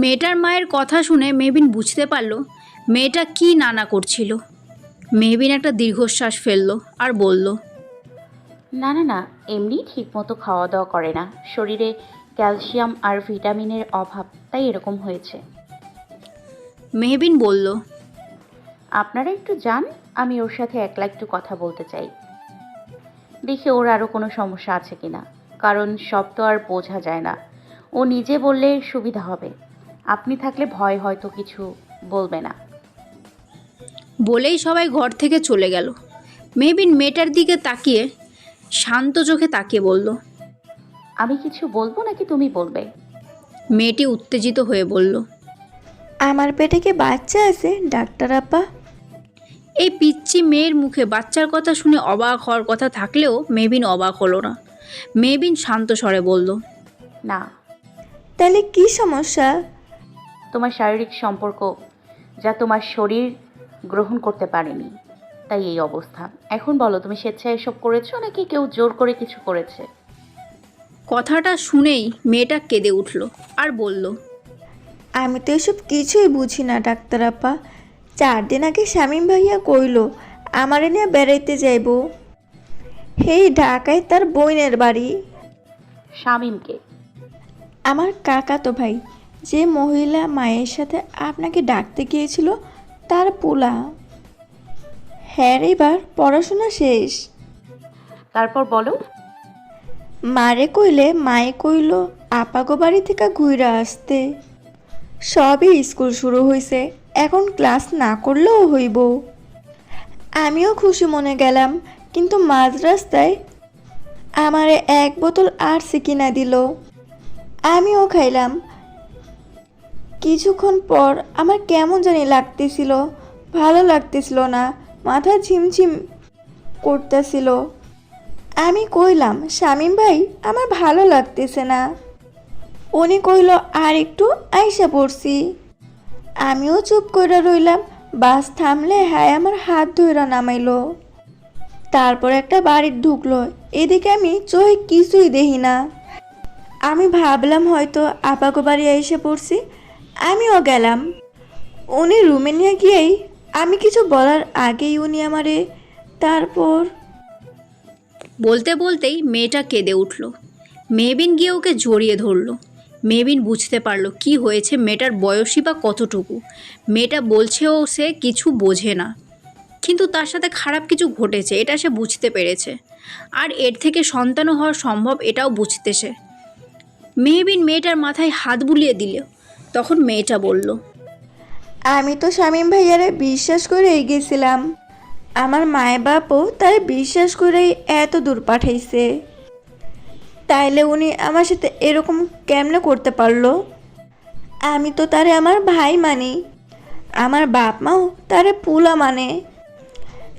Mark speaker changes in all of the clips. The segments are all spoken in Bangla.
Speaker 1: মেয়েটার মায়ের কথা শুনে মেহবিন বুঝতে পারল মেয়েটা কি নানা করছিল। মেহবিন একটা দীর্ঘশ্বাস ফেলল আর বলল
Speaker 2: না না না এমনি ঠিকমতো খাওয়া দাওয়া করে না। শরীরে ক্যালসিয়াম আর ভিটামিনের অভাব তাই এরকম হয়েছে।
Speaker 1: মেহবিন বলল
Speaker 2: আপনারা একটু যান আমি ওর সাথে একলা একটু কথা বলতে চাই। দেখি ওর আরও কোনো সমস্যা আছে কি না কারণ সব তো আর বোঝা যায় না। ও নিজে বললে সুবিধা হবে। আপনি থাকলে ভয় হয়তো কিছু বলবে না।
Speaker 1: বলেই সবাই ঘর থেকে চলে গেল। মেহবিন মেয়েটার দিকে তাকিয়ে শান্ত চোখে তাকিয়ে বলল
Speaker 2: আমি কিছু বলব নাকি তুমি বলবে?
Speaker 1: মেয়েটি উত্তেজিত হয়ে বলল
Speaker 3: আমার পেটে কি বাচ্চা আছে ডাক্তার আপা?
Speaker 1: এই পিচ্চি মেয়ের মুখে বাচ্চার কথা শুনে অবাক হওয়ার কথা থাকলেও মেবিন অবাক হলো না। মেবিন শান্ত স্বরে বলল
Speaker 2: না।
Speaker 3: তাহলে কি সমস্যা?
Speaker 2: তোমার শারীরিক সম্পর্ক যা তোমার শরীর গ্রহণ করতে পারেনি। তাই এই অবস্থা। এখন বলো তুমি স্বেচ্ছায় এসব করেছ নাকি কেউ জোর করে কিছু করেছে?
Speaker 1: কথাটা শুনেই মেয়েটা কেঁদে উঠল আর বলল
Speaker 3: আমি তো এসব কিছুই বুঝি না ডাক্তার আপা। চার দিন আগে শামীম ভাইয়া কইল আমারে নিয়ে বেড়াইতে যাইব। হেই ঢাকায় তার বইনের বাড়ি।
Speaker 2: শামিমকে।
Speaker 3: আমার কাকা তো ভাই যে মহিলা মায়ের সাথে আপনাকে ডাকতে গিয়েছিল তার পোলা। হ্যাঁ এবার পড়াশোনা শেষ।
Speaker 2: তারপর বলো।
Speaker 3: মারে কইলে মায়ে কইল আপাগো বাড়ি থেকে ঘুরে আসতে। সবই স্কুল শুরু হয়েছে এখন ক্লাস না করলেও হইব। আমিও খুশি মনে গেলাম, কিন্তু মাঝ রাস্তায় আমারে এক বোতল আরসি কিনা দিল। আমিও খাইলাম। কিছুক্ষণ পর আমার কেমন জানি লাগতেছিল, ভালো লাগতেছিল না, মাথা ঝিমঝিম করতেছিল। আমি কইলাম, শামীম ভাই, আমার ভালো লাগতেছে না। উনি কইল, আর একটু আইসা পড়ছি। আমিও চুপ করে রইলাম। বাস থামলে হ্যাঁ আমার হাত ধইরা নামাইলো। তারপর একটা বাড়ির ঢুকলো। এদিকে আমি চোখে কিছুই দেখি না। আমি ভাবলাম হয়তো আপাগো বাড়ি এসে পড়ছি। আমিও গেলাম। উনি রুমে নিয়ে গিয়েই আমি কিছু বলার আগেই উনি আমারে তারপর
Speaker 1: বলতে বলতেই মেয়েটা কেঁদে উঠল। মেবিন গিয়ে ওকে জড়িয়ে ধরলো। মেবিন বুঝতে পারল কি হয়েছে মেয়েটার বয়সই বা কতটুকু। মেয়েটা বলছেও সে কিছু বোঝে না। কিন্তু তার সাথে খারাপ কিছু ঘটেছে, এটা সে বুঝতে পেরেছে। আর এর থেকে সন্তানও হওয়া সম্ভব এটাও বুঝতে সে। মেহবিন মেয়েটার মাথায় হাত বুলিয়ে দিল। তখন মেয়েটা বলল,
Speaker 3: আমি তো শামীম ভাইয়ারে বিশ্বাস করে গেছিলাম। আমার মায় বাপও তাই বিশ্বাস করেই এত দূর পাঠাইছে। তাইলে উনি আমার সাথে এরকম কেমনে করতে পারল? আমি তো তারে আমার ভাই মানি। আমার বাপ মাও তারে পুলা মানে।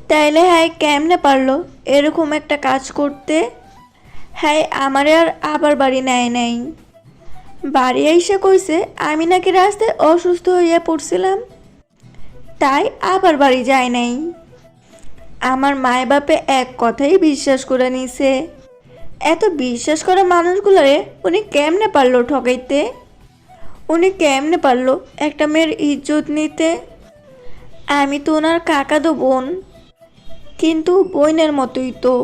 Speaker 3: তাইলে হ্যাঁ কেমনে পারল এরকম একটা কাজ করতে? হ্যাঁ আমারে আর আবার বাড়ি নেয় নাই। বাড়ি এসে কইছে, আমি নাকি রাস্তায় অসুস্থ হইয়া পড়ছিলাম। তাই আবার বাড়ি যায় নাই। আমার মায় বাপে এক কথাই বিশ্বাস করে নিছে। এত বিশ্বাস করা মানুষগুলোরে উনি কেমনে পারল ঠকাইতে? উনি কেমনে পারল একটা মেয়ের ইজ্জত নিতে? আমি তো ওনার কাকা কাকাদো বোন কিন্তু বোনের মতোই তো।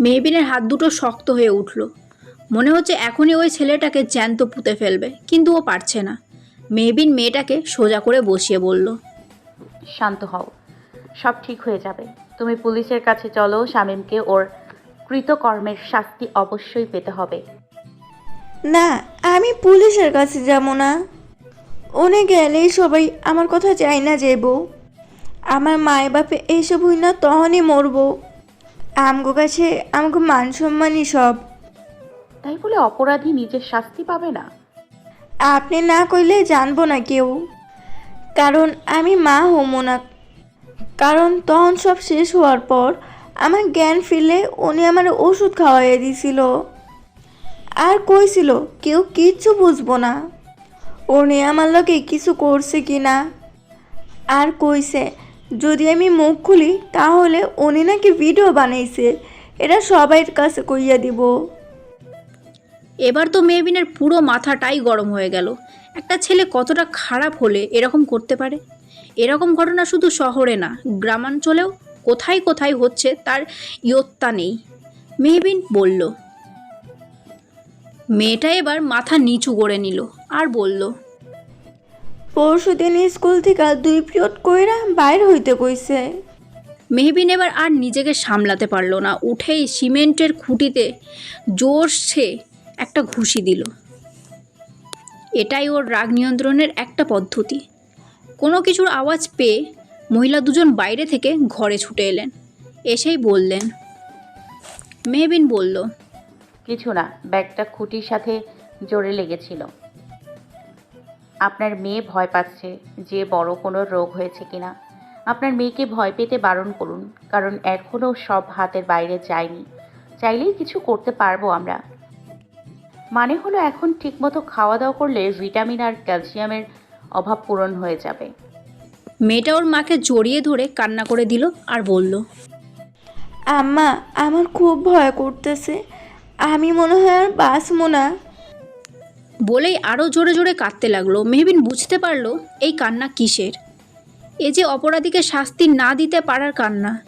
Speaker 1: মেহবিনের হাত দুটো শক্ত হয়ে উঠল। মনে হচ্ছে এখনই ওই ছেলেটাকে জ্যান্ত পুঁতে ফেলবে কিন্তু ও পারছে না। মেহবিন মেয়েটাকে সোজা করে বসিয়ে বলল
Speaker 2: শান্ত হও সব ঠিক হয়ে যাবে। তুমি পুলিশের কাছে চলো শামীমকে ওর কৃতকর্মের শাস্তি অবশ্যই পেতে হবে।
Speaker 3: না আমি পুলিশের কাছে যাব না। উনি গেলেই সবাই আমার কথা চাই না যাইব আমার মায় বাপে এইসব হই না তখনই মরবো। আমগো কাছে আমাকে মান সম্মানই সব।
Speaker 2: তাই বলে অপরাধী নিজের শাস্তি পাবে না?
Speaker 3: আপনি না কইলে জানব না কেউ। কারণ আমি মা হমো না। কারণ তখন সব শেষ হওয়ার পর আমার জ্ঞান ফিরলে উনি আমার ওষুধ খাওয়াইয়ে দিছিল। আর কইছিল, কেউ কিচ্ছু বুঝব না। উনি আমার লোকে কিছু করছে কি না আর কইছে, যদি আমি মুখ খুলি, তাহলে উনি নাকি ভিডিও বানাইছে। এটা সবাইয়ের কাছে কইয়া দিব।
Speaker 1: এবার তো মেহবিনের পুরো মাথাটাই গরম হয়ে গেল। একটা ছেলে কতটা খারাপ হলে এরকম করতে পারে? এরকম ঘটনা শুধু শহরে না, গ্রামাঞ্চলেও কোথায় কোথায় হচ্ছে তার ইয়ত্তা নেই। মেহবিন বলল মেয়েটা এবার মাথা নিচু করে নিল আর বলল
Speaker 3: পরশু দিন স্কুল থেকে দুই পিরিয়ড কইরা বাইর হইতে কইছে।
Speaker 1: মেহবিন এবার আর নিজেকে সামলাতে পারল না। উঠেই সিমেন্টের খুঁটিতে জোরসে একটা ঘুষি দিল। এটাই ওর রাগ নিয়ন্ত্রণের একটা পদ্ধতি। কোনো কিছুর আওয়াজ পেয়ে মহিলা দুজন বাইরে থেকে ঘরে ছুটে এলেন। এসেই বললেন, মেহবিন বলল,
Speaker 2: কিছু না, ব্যাগটা খুঁটির সাথে জোরে লেগেছিল। আপনার মেয়ে ভয় পাচ্ছে যে বড় কোনো রোগ হয়েছে কিনা। আপনার মেয়েকে ভয় পেতে বারণ করুন, কারণ এখনও সব হাতের বাইরে যায়নি। চাইলেই কিছু করতে পারব আমরা। মানে হলো এখন ঠিকমতো খাওয়া দাওয়া করলে ভিটামিন আর ক্যালসিয়ামের অভাব পূরণ হয়ে যাবে।
Speaker 1: মেয়েটা ওর মাকে জড়িয়ে ধরে কান্না করে দিল আর বলল
Speaker 3: আম্মা আমার খুব ভয় করতেছে। আমি মনে হয় আর বাঁচবো না।
Speaker 1: বলেই আরও জোরে জোরে কাঁদতে লাগল। মেহবিন বুঝতে পারল এই কান্না কিসের। এ যে অপরাধীকে শাস্তি না দিতে পারার কান্না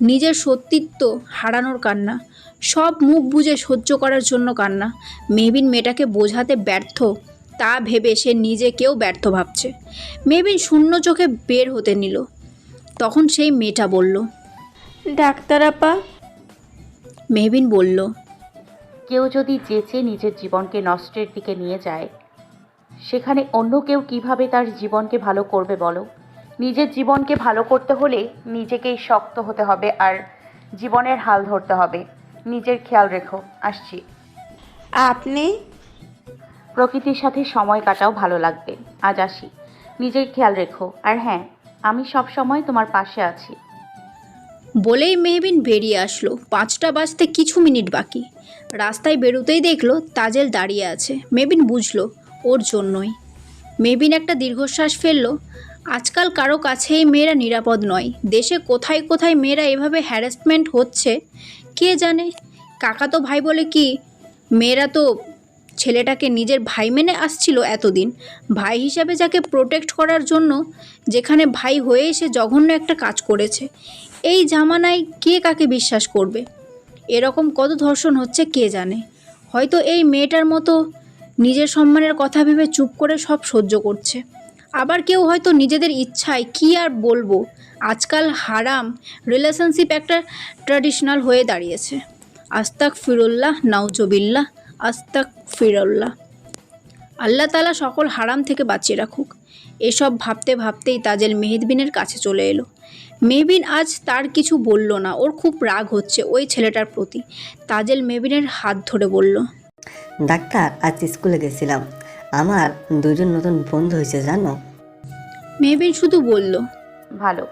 Speaker 1: নিজের সত্যিত্ব হারানোর কান্না সব মুখ বুঝে সহ্য করার জন্য কান্না। মেহবিন মেয়েটাকে বোঝাতে ব্যর্থ তা ভেবে সে নিজেকেও ব্যর্থ ভাবছে। মেবিন শূন্য চোখে বের হতে নিল। তখন সেই মেয়েটা বলল
Speaker 3: ডাক্তার আপা?
Speaker 1: মেহবিন বলল
Speaker 2: কেউ যদি যেচে নিজের জীবনকে নষ্টের দিকে নিয়ে যায় সেখানে অন্য কেউ কীভাবে তার জীবনকে ভালো করবে বলো? নিজের জীবনকে ভালো করতে হলে নিজেকেই শক্ত হতে হবে আর জীবনের হাল ধরতে হবে। নিজের খেয়াল রেখো। আসছি।
Speaker 3: আপনি?
Speaker 2: প্রকৃতির সাথে সময় কাটাও ভালো লাগবে। আজ আসি। নিজের খেয়াল রেখো। আর হ্যাঁ আমি সব সময় তোমার পাশে আছি।
Speaker 1: বলেই মেহবিন বেরিয়ে আসলো। পাঁচটা বাজতে কিছু মিনিট বাকি। রাস্তায় বেরোতেই দেখল তাজেল দাঁড়িয়ে আছে। মেবিন বুঝলো, ওর জন্যই। মেবিন একটা দীর্ঘশ্বাস ফেলল। আজকাল কারও কাছেই মেয়েরা নিরাপদ নয়। দেশে কোথায় কোথায় মেয়েরা এভাবে হ্যারাসমেন্ট হচ্ছে, কে জানে? কাকা তো ভাই বলে কি, মেয়েরা তো ছেলেটাকে নিজের ভাই মেনে আসছিল এতদিন। ভাই হিসাবে যাকে প্রোটেক্ট করার জন্য যেখানে ভাই হয়ে এসে জঘন্য একটা কাজ করেছে, এই জামানায় কে কাকে বিশ্বাস করবে? এরকম কত ধর্ষণ হচ্ছে কে জানে? হয়তো এই মেয়েটার মতো নিজের সম্মানের কথা ভেবে চুপ করে সব সহ্য করছে। আবার কেউ হয়তো নিজেদের ইচ্ছায় কি আর বলব, আজকাল হারাম রিলেশনশিপ একটা ট্র্যাডিশনাল হয়ে দাঁড়িয়েছে। আস্তাক ফিরুল্লাহ নাউজবিল্লাহ আস্তাক ফিরুল্লাহ আল্লাহ তালা সকল হারাম থেকে বাঁচিয়ে রাখুক। এসব ভাবতে ভাবতেই তাজেল মেহেদবিনের কাছে চলে এলো। মেহবিন আজ তার কিছু বলল না ওর খুব রাগ হচ্ছে ওই ছেলেটার প্রতি। তাজেল মেহবিনের হাত ধরে বলল
Speaker 4: ডাক্তার আজ স্কুলে গেছিলাম। আমার দুজন নতুন বন্ধু হয়েছে জানো?
Speaker 1: মেহবিন শুধু বলল
Speaker 2: ভালো।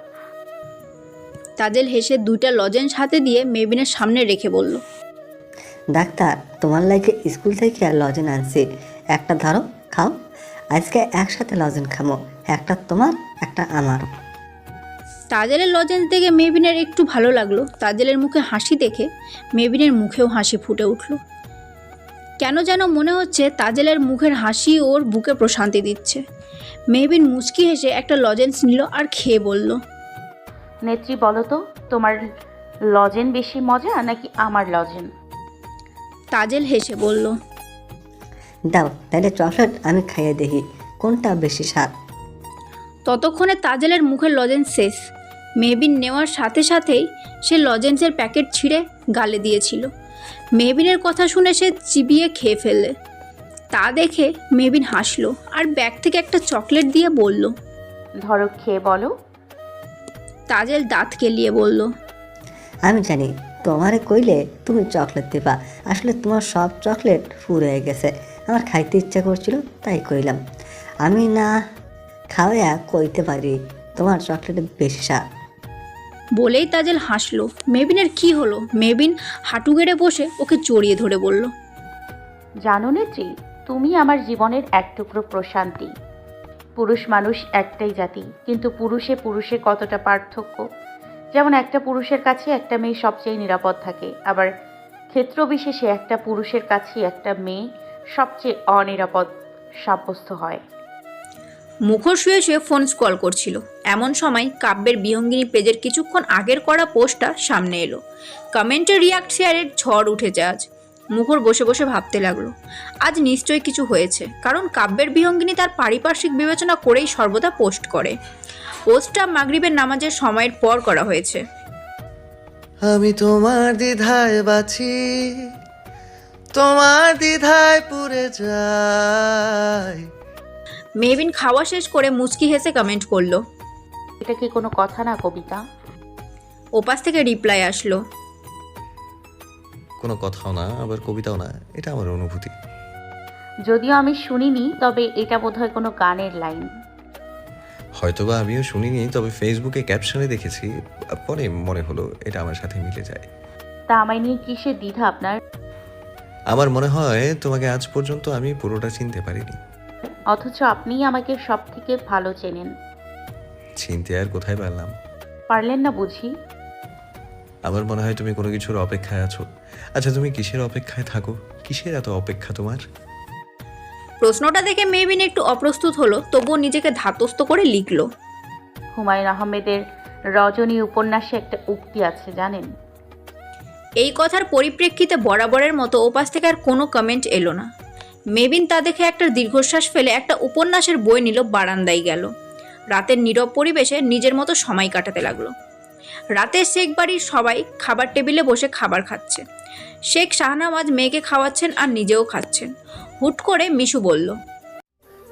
Speaker 1: তাজেল হেসে দুইটা লজেন্স হাতে দিয়ে মেহবিনের সামনে রেখে বলল
Speaker 4: ডাক্তার তোমার লাগে স্কুল থেকে লজেন আনছি। একটা ধরো খাও। আজকে একসাথে লজেন খামো একটা তোমার একটা আমার।
Speaker 1: তাজেলের লজেন্স দেখে মেবিনের একটু ভালো লাগল। তাজেলের মুখে হাসি দেখে মেবিনের মুখেও হাসি ফুটে উঠল। কেন যেন মনে হচ্ছে তাজেলের মুখের হাসি ওর বুকে প্রশান্তি দিচ্ছে। মেহবিন মুচকি হেসে একটা লজেন্স নিল আর খেয়ে বলল
Speaker 2: নেত্রী বলো তো তোমার লজেন বেশি মজা নাকি আমার লজেন?
Speaker 1: তাজেল হেসে বলল
Speaker 4: দাও তাহলে চকলেট আমি খাইয়ে দেখি কোনটা বেশি স্বাদ?
Speaker 1: ততক্ষণে তাজেলের মুখের লজেন্স শেষ। মেহবিন নেওয়ার সাথে সাথেই সে লজেন্সের প্যাকেট ছিঁড়ে গালে দিয়েছিল। মেহবিনের কথা শুনে সে চিবিয়ে খেয়ে ফেললে। তা দেখে মেহবিন হাসলো আর ব্যাগ থেকে একটা চকলেট দিয়ে বলল
Speaker 2: ধরো খেয়ে বলো।
Speaker 1: তাজেল দাঁত কেলিয়ে বলল
Speaker 4: আমি জানি তোমারে কইলে তুমি চকলেট দিবা। আসলে তোমার সব চকলেট ফুর হয়ে গেছে। আমার খাইতে ইচ্ছা করছিল তাই কইলাম। আমি না খাওয়া কইতে পারি তোমার চকলেটের বেশি স্বাদ।
Speaker 1: বলেই তাজেল হাসলো। মেবিনের কি হলো? মেবিন হাঁটু গেড়ে বসে ওকে জড়িয়ে ধরে বলল
Speaker 2: জানো নেত্রী তুমি আমার জীবনের এক টুকরো প্রশান্তি। পুরুষ মানুষ একটাই জাতি কিন্তু পুরুষে পুরুষে কতটা পার্থক্য? যেমন একটা পুরুষের কাছে একটা মেয়ে সবচেয়ে নিরাপদ থাকে, আবার ক্ষেত্র বিশেষে একটা পুরুষের কাছে একটা মেয়ে সবচেয়ে অনিরাপদ সাব্যস্ত হয়।
Speaker 1: মুখর শুয়ে শুয়ে ফোন স্ক্রল করছিল। এমন সময় কাব্যের বিহঙ্গিনী পেজের কিছুক্ষণ আগের করা পোস্টটা সামনে এলো। কমেন্টে রিয়াক্ট শেয়ারের ঝড় উঠেছে আজ। মুখর বসে বসে ভাবতে লাগল, আজ নিশ্চয়ই কিছু হয়েছে, কারণ কাব্যের বিহঙ্গিনী তার পারিপার্শ্বিক বিবেচনা করেই সর্বদা পোস্ট করে। পোস্টটা মাগরিবের নামাজের সময়ের পর করা হয়েছে।
Speaker 5: আমি তোমার দ্বিধায় বাঁচি তোমার দ্বিধায় পুরে যাই।
Speaker 1: মেহবিন খাওয়া শেষ করে মুচকি হেসে কমেন্ট করল।
Speaker 2: এটা কি কোনো কথা না কবিতা?
Speaker 1: ওপাশ থেকে রিপ্লাই আসলো।
Speaker 5: কোনো কথাও না আবার কবিতাও না এটা আমার অনুভূতি।
Speaker 2: যদিও আমি শুনিনি তবে এটা বোধহয় কোনো গানের লাইন
Speaker 5: হয়তোবা আমিও শুনিনি তবে ফেসবুকে ক্যাপশনে দেখেছি। পরে মনে হলো এটা আমার সাথে মিলে যায়।
Speaker 2: তা আমায় নিয়ে কিসের দ্বিধা আপনার?
Speaker 5: আমার মনে হয় তোমাকে আজ পর্যন্ত আমি পুরোটা চিনতে পারিনি।
Speaker 2: অথচ আপনিই আমাকে সব থেকে ভালো চেনেন।
Speaker 5: চিনতে আর কোথায় পারলাম?
Speaker 2: পারলেন না বুঝি?
Speaker 5: আমার মনে হয় তুমি কোনো কিছুর অপেক্ষায় আছো। আচ্ছা তুমি কিসের অপেক্ষায় থাকো? কিসের এত অপেক্ষা তোমার?
Speaker 1: প্রশ্নটা দেখে মেবিন একটু অপ্রস্তুত হলো তবুও নিজেকে ধাতস্থ করে লিখল।
Speaker 2: হুমায়ুন আহমেদের রজনী উপন্যাসে একটা উক্তি আছে জানেন?
Speaker 1: এই কথার পরিপ্রেক্ষিতে বরাবরের মতো ওপাশ থেকে আর কোনো কমেন্ট এলো না। মেবিন তা দেখে একটা দীর্ঘশ্বাস ফেলে একটা উপন্যাসের বই নিল বারান্দায় গেল। রাতের নীরব পরিবেশে নিজের মতো সময় কাটাতে লাগল। রাতে শেখ বাড়ির সবাই খাবার টেবিলে বসে খাবার খাচ্ছে। শেখ শাহনামাজ মেয়েকে খাওয়াচ্ছেন আর নিজেও খাচ্ছেন। হুট করে মিশু বলল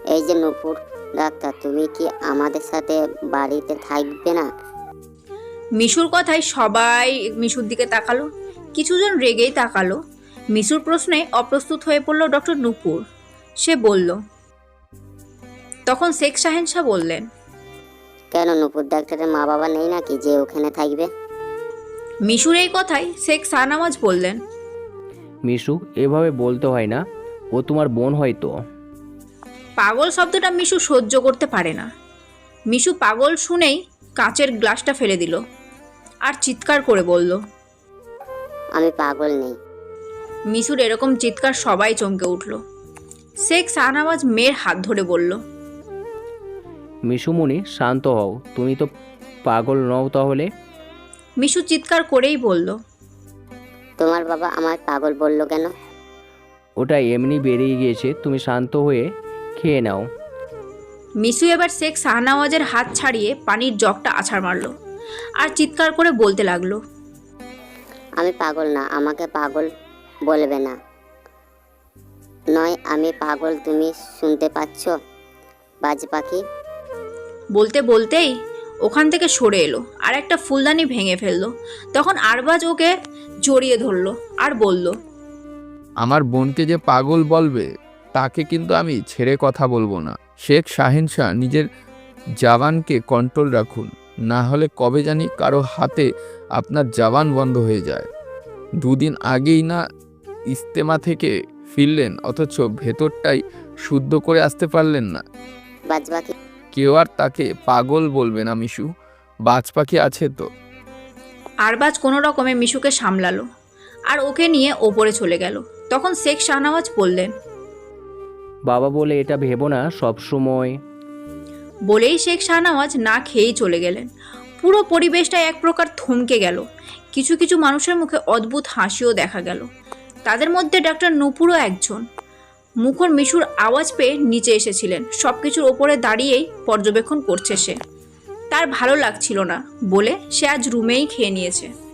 Speaker 6: এই যে নূপুর ডাক্তার তুমি কি আমাদের সাথে বাড়িতে থাকবে না?
Speaker 1: মিশুর কথায় সবাই মিশুর দিকে তাকালো। কিছুজন রেগেই তাকালো। মিশুর প্রশ্নে অপ্রস্তুত হয়ে পড়ল ডক্টর নূপুর। সে বলল তখন শেখ শাহেন শাহ বললেন
Speaker 6: কেন নূপুর ডাক্তারের মা বাবা নেই নাকি যে ওখানে থাকবে?
Speaker 1: মিশুর এই কথায় শেখ শাহনামাজ বললেন।
Speaker 7: মিশু এভাবে বলতে হয় না। ও তোমার বোন হয়তো।
Speaker 1: পাগল শব্দটা মিশু সহ্য করতে পারে না। মিশু পাগল শুনেই কাঁচের গ্লাসটা ফেলে দিল আর চিৎকার করে বলল
Speaker 6: আমি পাগল নেই।
Speaker 1: মিশুর এরকম চিৎকার সবাই চমকে উঠল। শেখ শাহনামাজ মেয়ের হাত ধরে বলল
Speaker 7: মিশুমণি শান্ত হও। তুমি তো পাগল নও তাহলে?
Speaker 1: মিশু চিৎকার করেই বলল।
Speaker 6: তোমার বাবা আমার পাগল বলল কেন?
Speaker 7: ওটা এমনি বেরিয়ে গিয়েছে তুমি শান্ত হয়ে খেয়ে নাও।
Speaker 1: মিশু এবার শেখ শাহনওয়াজের হাত ছাড়িয়ে পানির জগটা আছাড় মারলো আর চিৎকার করে বলতে লাগল।
Speaker 6: আমি পাগল না আমাকে পাগল বলবে না। নয় আমি পাগল তুমি শুনতে পাচ্ছ? বাজ পাখি
Speaker 1: বলতে বলতেই ওখান থেকে সরে এলো আর একটা ফুলদানি ভেঙে ফেলল। তখন আরবাজ ওকে জড়িয়ে ধরলো আর বলল
Speaker 8: আমার বোনকে যে পাগল বলবে তাকে কিন্তু আমি ছেড়ে কথা বলব না। শেখ শাহিন শাহ নিজের জাবানকে কন্ট্রোল রাখুন না হলে কবে জানি কারও হাতে আপনার জাবান বন্ধ হয়ে যায়। দুদিন আগেই না ইস্তেমা থেকে ফিরলেন অথচ ভেতরটাই শুদ্ধ করে আসতে পারলেন না।
Speaker 6: বাজ পাখি
Speaker 8: কেউ আর তাকে পাগল বলবে না মিশু। বাজ পাখি আছে তো।
Speaker 1: আরবাজ কোনো রকমে মিশুকে সামলালো আর ওকে নিয়ে ওপরে চলে গেল। তখন শেখ শাহনওয়াজ বললেন
Speaker 7: বাবা বলে এটা ভেবো না সব সময়।
Speaker 1: বলেই শেখ শাহনওয়াজ না খেয়েই চলে গেলেন। পুরো পরিবেশটা এক প্রকার থমকে গেল। কিছু কিছু মানুষের মুখে অদ্ভুত হাসিও দেখা গেল। তাদের মধ্যে ডাক্তার নুপুরও একজন। মুখর মিশুর আওয়াজ পেয়ে নিচে এসেছিলেন। সব কিছুর ওপরে দাঁড়িয়েই পর্যবেক্ষণ করছে সে। তার ভালো লাগছিল না বলে সে আজ রুমেই খেয়ে নিয়েছে।